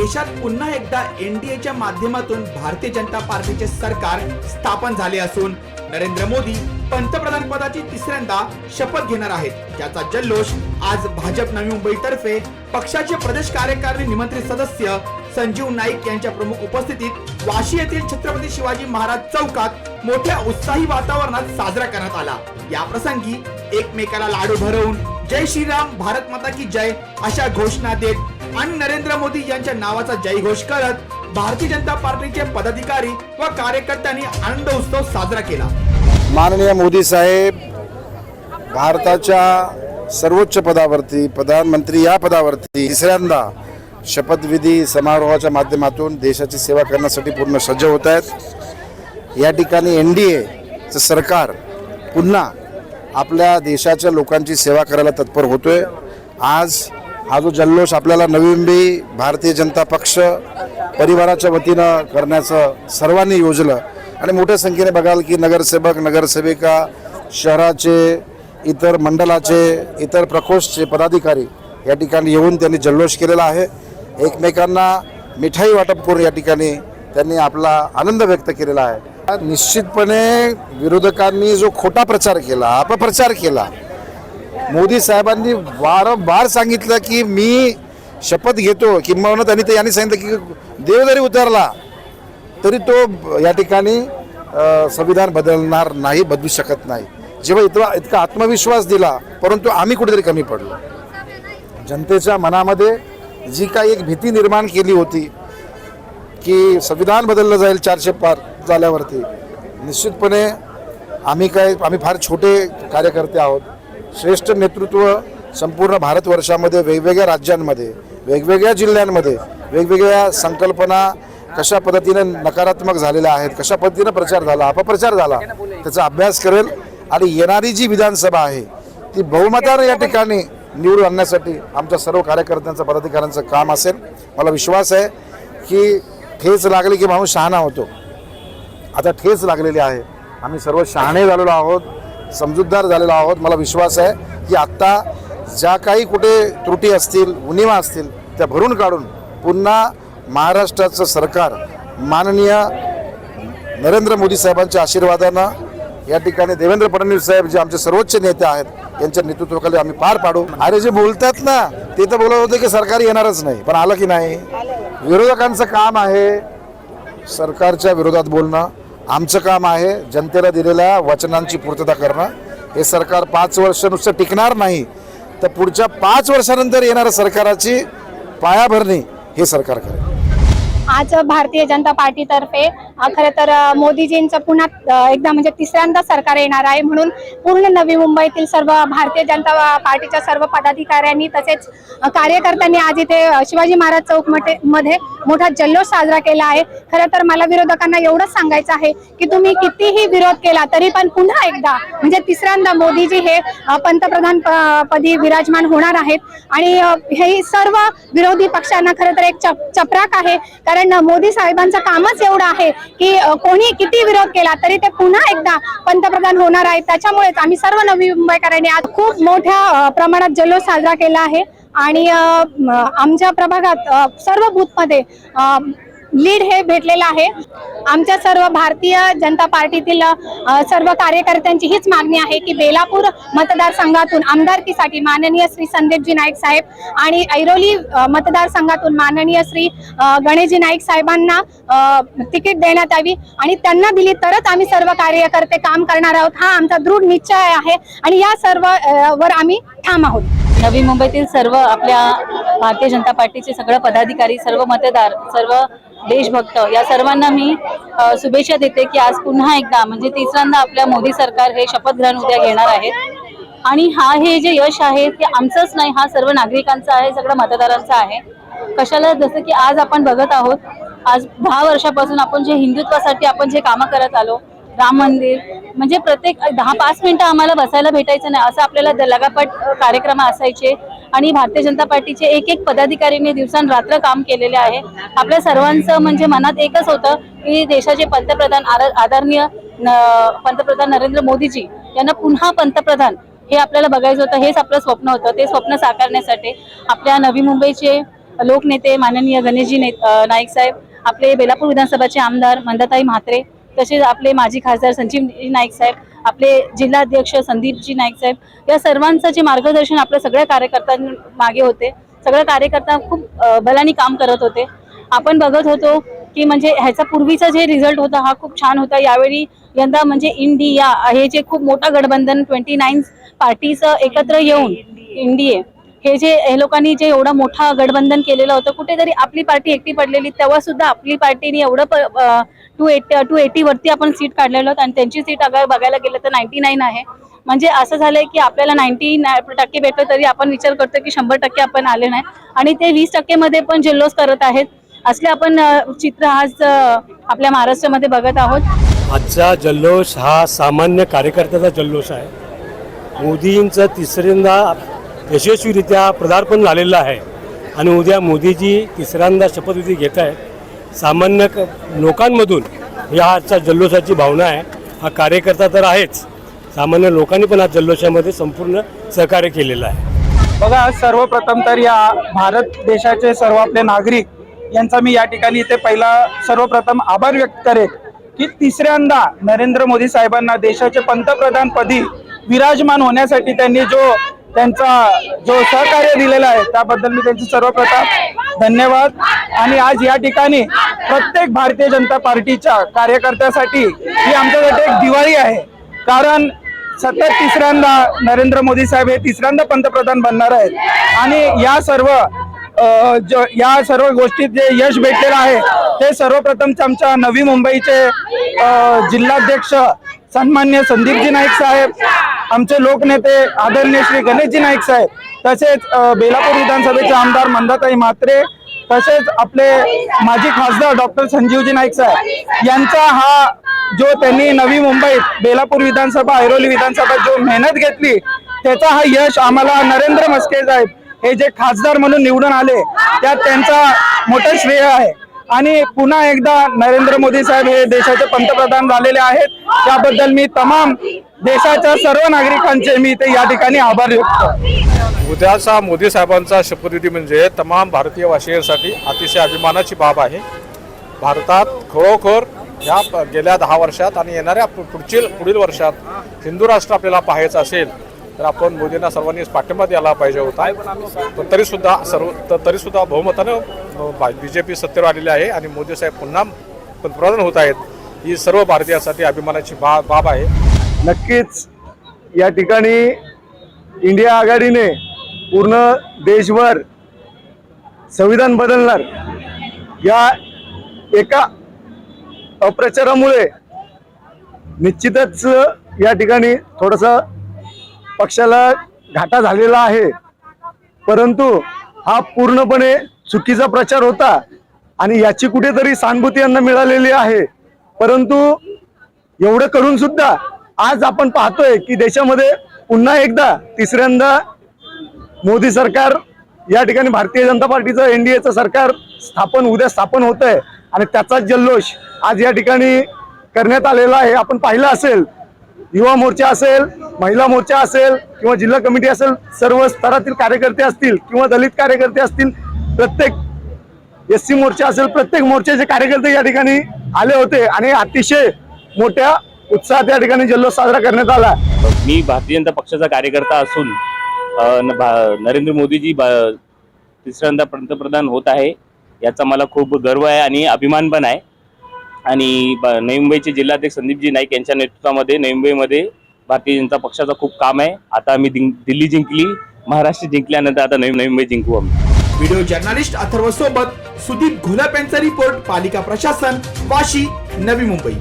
देशात पुन्हा एकदा एनडीएच्या माध्यमातून भारतीय जनता पार्टीचे सरकार स्थापन झाले असून नरेंद्र मोदी पंतप्रधान पदाची तिसऱ्यांदा शपथ घेणार आहेत. त्याचा जल्लोष आज भाजप नवी मुंबईतर्फे पक्षाचे प्रदेश कार्यकारिणी निमंत्रित सदस्य संजीव नाईक यांच्या प्रमुख उपस्थितीत वाशी येथील छत्रपती शिवाजी महाराज चौकात मोठ्या उत्साही वातावरणात साजरा करण्यात आला. या प्रसंगी एकमेकाला लाडू भरवून जय श्रीराम भारत माता की जय अशा घोषणा देत आणि नरेंद्र मोदी यांच्या नावाचा जयघोष करत भारतीय जनता पार्टीचे पदाधिकारी व कार्यकर्त्यांनी आनंद उत्सव साजरा केला. माननीय मोदी साहेब भारताच्या सर्वोच्च पदावरती प्रधानमंत्री या पदावरती तिसऱ्यांदा शपथविधी समारोहाच्या माध्यमातून देशाची सेवा करण्यासाठी पूर्ण सज्ज होत आहेत. या ठिकाणी एन डी एचं सरकार पुन्हा आपल्या देशाच्या लोकांची सेवा करायला तत्पर होतोय. आज हा जो जल्लोष आपल्याला नवी मुंबई भारतीय जनता पक्ष परिवाराच्या वतीनं करण्याचं सर्वांनी योजलं. आणि मोठ्या संख्येने बघाल की नगरसेवक नगरसेविका शहराचे इतर मंडलाचे इतर प्रकोष्ठचे पदाधिकारी या ठिकाणी येऊन त्यांनी जल्लोष केलेला आहे. एकमेकांना मिठाई वाटप करून या ठिकाणी त्यांनी आपला आनंद व्यक्त केलेला आहे. निश्चितपणे विरोधकांनी जो खोटा प्रचार केला अपप्रचार केला मोदी साहेबांनी वारंवार सांगितलं की मी शपथ घेतो किंवा त्यांनी ते यांनी सांगितलं की देव जरी उतरला तरी तो या ठिकाणी संविधान बदलणार नाही बदलू शकत नाही. जेव्हा इतका इतका आत्मविश्वास दिला परंतु आम्ही कुठेतरी कमी पडलो. जनतेच्या मनामध्ये जी काही एक भीती निर्माण केली होती की संविधान बदललं जाईल चारशे पार झाल्यावरती निश्चितपणे आम्ही काय आम्ही फार छोटे कार्यकर्ते आहोत. श्रेष्ठ नेतृत्व संपूर्ण भारतवर्षामध्ये वेगवेगळ्या राज्यांमध्ये वेगवेगळ्या जिल्ह्यांमध्ये वेगवेगळ्या संकल्पना कशा पद्धतीनं नकारात्मक झालेल्या आहेत कशा पद्धतीनं प्रचार झाला अपप्रचार झाला त्याचा अभ्यास करेल आणि येणारी जी विधानसभा आहे ती बहुमतानं या ठिकाणी निवडून आणण्यासाठी आमच्या सर्व कार्यकर्त्यांचं पदाधिकाऱ्यांचं काम असेल. मला विश्वास आहे की ठेच लागली की माणूस शहाणा होतो. आता ठेच लागलेली आहे. आम्ही सर्व शहाणे झालेलो आहोत. समजूतदार झालेलो आहोत. मला विश्वास आहे की आत्ता ज्या काही कुठे त्रुटी असतील उणिवा असतील त्या भरून काढून पुन्हा महाराष्ट्राचं सरकार माननीय नरेंद्र मोदी साहेबांच्या आशीर्वादानं या ठिकाणी देवेंद्र फडणवीस साहेब जे आमचे सर्वोच्च नेते आहेत यांच्या नेतृत्वाखाली आम्ही पार पाडू. अरे जे बोलतात ना ते तर बोलत होते की सरकार येणारच नाही पण आलं की नाही? विरोधकांचं काम आहे सरकारच्या विरोधात बोलणं. आमचं काम आहे जनतेला दिलेल्या वचनांची पूर्तता करणं. हे सरकार पाच वर्ष नुसतं टिकणार नाही तर पुढच्या पाच वर्षानंतर येणाऱ्या सरकाराची पायाभरणी हे सरकार करेल. आज भारतीय जनता पार्टीतर्फे खरं तर मोदीजींचं पुन्हा एकदा म्हणजे तिसऱ्यांदा सरकार येणार आहे म्हणून पूर्ण नवी मुंबईतील सर्व भारतीय जनता पार्टीच्या सर्व पदाधिकाऱ्यांनी तसेच कार्यकर्त्यांनी आज इथे शिवाजी महाराज चौकमध्ये मोठा जल्लोष साजरा केला आहे. खरं तर मला विरोधकांना एवढंच सांगायचं आहे की तुम्ही कितीही विरोध केला तरी पण पुन्हा एकदा म्हणजे तिसऱ्यांदा मोदीजी हे पंतप्रधान प- पदी विराजमान होणार आहेत. आणि हे सर्व विरोधी पक्षांना खरं तर एक चप- चपराक आहे. कारण मोदी साहेबांचं कामच एवढं आहे की कोणी किती विरोध केला तरी ते पुन्हा एकदा पंतप्रधान होणार आहेत. त्याच्यामुळेच आम्ही सर्व नवी मुंबईकरांनी आज खूप मोठ्या प्रमाणात जल्लोष साजरा केला आहे. आणि आमच्या प्रभागात सर्व बूथमध्ये लीड हे भेटलेलं आहे. आमच्या सर्व भारतीय जनता पार्टीतील सर्व कार्यकर्त्यांची हीच मागणी आहे की बेलापूर मतदारसंघातून आमदारकीसाठी माननीय श्री संदीपजी नाईक साहेब आणि ऐरोली मतदारसंघातून माननीय श्री गणेशजी नाईक साहेबांना तिकीट देण्यात यावी आणि त्यांना दिली तरच आम्ही सर्व कार्यकर्ते काम करणार आहोत. हा आमचा दृढ निश्चय आहे आणि या सर्व वर आम्ही ठाम आहोत. नवी मुंबईतील सर्व आपल्या भारतीय जनता पार्टीचे सगळे पदाधिकारी सर्व मतदार सर्व देशभक्त या सर्वांना मी शुभेच्छा देते की आज पुन्हा एकदा म्हणजे तिसऱ्यांदा आपल्या मोदी सरकार हे शपथ ग्रहण उद्या घेणार आहेत. आणि हा हे जे यश आहे ते आमचंच नाही हा सर्व नागरिकांचा आहे सगळं मतदारांचा आहे. कशाला जसं की आज आपण बघत आहोत आज दहा वर्षापासून आपण जे हिंदुत्वासाठी आपण जे कामं करत आलो राम मंदिर. म्हणजे प्रत्येक दहा पाच मिनिटं आम्हाला बसायला भेटायचं नाही असं आपल्याला द- लगापट कार्यक्रम असायचे. आणि भारतीय जनता पार्टीचे एक एक पदाधिकारीने दिवसांरात्र काम केलेले आहे. आपल्या सर्वांचं म्हणजे मनात एकच होतं की देशाचे पंतप्रधान आदरणीय पंतप्रधान नरेंद्र मोदीजी यांना पुन्हा पंतप्रधान हे आपल्याला बघायचं होतं हेच आपलं स्वप्न होतं. ते स्वप्न साकारण्यासाठी आपल्या नवी मुंबईचे लोकनेते माननीय गणेशजी ने नाईक साहेब आपले बेलापूर विधानसभाचे आमदार मंदाताई म्हात्रे तसेच आपले माजी खासदार संजीव नाईक साहेब आपले जिल्हाध्यक्ष संदीपजी नाईक साहेब या सर्वांचं जे मार्गदर्शन आपल्या सगळ्या कार्यकर्त्यांमागे होते. सगळे कार्यकर्ता खूप अ, बलानी काम करत होते. आपण बघत होतो की म्हणजे ह्याचा पूर्वीचा जे रिझल्ट होता हा खूप छान होता. यावेळी यंदा म्हणजे इंडिया हे जे खूप मोठा गठबंधन ट्वेंटी नाईन पार्टीज एकत्र येऊन इंडिये. हे जे हे लोकांनी जे एवढा मोठा गठबंधन केलेलं होतं कुठेतरी आपली पार्टी एकटी पडलेली तेव्हा सुद्धा आपली पार्टीने एवढं टू एटी टू एटी वरती आपण सीट काढलेलो होतं आणि त्यांची सीट अगर बघायला गेलं तर नाईन्टी नाईन आहे. म्हणजे असं झालंय की आपल्याला नाईन्टी टक्के भेटलं तरी आपण विचार करतो की शंभर टक्के आपण आले नाही. आणि ते वीस टक्केमध्ये पण जल्लोष करत आहेत. असले आपण चित्र आज आपल्या महाराष्ट्रामध्ये बघत आहोत. आजचा जल्लोष हा सामान्य कार्यकर्त्याचा जल्लोष आहे. मोदींचं तिसऱ्यांदा यशस्वीरित्या पदार्पण झालेलं आहे. आणि उद्या मोदीजी तिसऱ्यांदा शपथविधी घेत आहेत. सामान्य क- लोकांमधून या आजच्या जल्लोषाची भावना आहे. हा कार्यकर्ता तर आहेच. सामान्य लोकांनी पण आज जल्लोषामध्ये संपूर्ण सहकार्य केलेलं आहे. बघा सर्वप्रथम तर या भारत देशाचे सर्व आपले नागरिक यांचा मी या ठिकाणी इथे पहिला सर्वप्रथम आभार व्यक्त करेन की तिसऱ्यांदा नरेंद्र मोदी साहेबांना देशाचे पंतप्रधानपदी विराजमान होण्यासाठी त्यांनी जो त्यांचा जो सहकार्य दिलेला आहे त्याबद्दल मी त्यांचे सर्वप्रथम धन्यवाद. आणि आज या ठिकाणी प्रत्येक भारतीय जनता पार्टीच्या कार्यकर्त्यासाठी ही आमच्यासाठी एक दिवाळी आहे. कारण सतत तिसऱ्यांदा नरेंद्र मोदी साहेब हे तिसऱ्यांदा पंतप्रधान बनणार आहेत. आणि या सर्व ज- या सर्व गोष्टीत जे यश भेटलेलं आहे ते सर्वप्रथम आमच्या नवी मुंबईचे जिल्हाध्यक्ष सन्मान्य संदीपजी नाईक साहेब आमचे लोकनेते आदरणीय श्री गणेशजी नाईक साहेब तसेच बेलापूर विधानसभेचे आमदार मंदाताई म्हात्रे तसेच आपले माजी खासदार डॉक्टर संजीवजी नाईक साहेब यांचा हा जो त्यांनी नवी मुंबईत बेलापूर विधानसभा ऐरोली विधानसभा जो मेहनत घेतली त्याचा हा यश आम्हाला नरेंद्र मस्के साहेब हे जे खासदार म्हणून निवडून आले त्यात त्यांचा मोठं श्रेय आहे. आणि पुन्हा एकदा नरेंद्र मोदी साहेब हे देशाचे पंतप्रधान झालेले आहेत. त्याबद्दल मी तमाम देशाच्या सर्व नागरिकांचे मी ते या ठिकाणी आभार व्यक्त उद्याचा मोदी साहेबांचा शपथविधी म्हणजे तमाम भारतीय वासियांसाठी अतिशय अभिमानाची बाब आहे. भारतात खरोखर ह्या प- गेल्या दहा वर्षात आणि येणाऱ्या पुढची पुढील वर्षात हिंदू राष्ट्र आपल्याला पाहायचं असेल तर आपण मोदींना सर्वांनी पाठिंबा द्यायला पाहिजे होता. पण तरीसुद्धा सर्व तरीसुद्धा बहुमतानं बी जे पी सत्तेवर आलेली आहे आणि मोदी साहेब पुन्हा पंतप्रधान होत आहेत. ही सर्व भारतीयांसाठी अभिमानाची बा बाब आहे. नक्कीच या ठिकाणी इंडिया आघाडीने पूर्ण देशभर संविधान बदलणार. या एका अप्रचारामुळे निश्चितच या ठिकाणी थोडंसं पक्षाला घाटा झालेला आहे. परंतु हा पूर्णपणे चुकीचा प्रचार होता आणि याची कुठेतरी सहानुभूती यांना मिळालेली आहे. परंतु एवढं करून सुद्धा आज आपण पाहतोय की देशामध्ये पुन्हा एकदा तिसऱ्यांदा मोदी सरकार या ठिकाणी भारतीय जनता पार्टीचं एनडीएचं सरकार स्थापन उद्या स्थापन होत आहे आणि त्याचाच जल्लोष आज या ठिकाणी करण्यात आलेला आहे. आपण पाहिलं असेल युवा मोर्चा असेल महिला मोर्चा असेल किंवा जिल्हा कमिटी असेल सर्व स्तरातील कार्यकर्ते असतील किंवा दलित कार्यकर्ते असतील प्रत्येक एस सी मोर्चा असेल प्रत्येक मोर्चाचे कार्यकर्ते या ठिकाणी आले होते. आणि अतिशय मोठ्या उत्साहात या ठिकाणी जल्लोष साजरा करण्यात आला मी भारतीय जनता पक्षाचा कार्यकर्ता असून अ, न- भा- नरेंद्र मोदीजी बा- तिसऱ्यांदा पंतप्रधान होत आहे याचा मला खूप गर्व आहे आणि अभिमान पण आहे. आणि ब- नवी मुंबईचे जिल्हाध्यक्ष संदीपजी नाईक यांच्या नेतृत्वामध्ये नवी मुंबईमध्ये भारतीय जनता पक्षाचा खूप काम आहे. आता आम्ही दिं- दिल्ली जिंकली महाराष्ट्र जिंकल्यानंतर आता नवी नवी मुंबई जिंकू आम्ही. व्हिडिओ जर्नलिस्ट अथर्व सोबत सुदीप घोलप यांचा रिपोर्ट पालिका प्रशासन वाशी नवी मुंबई.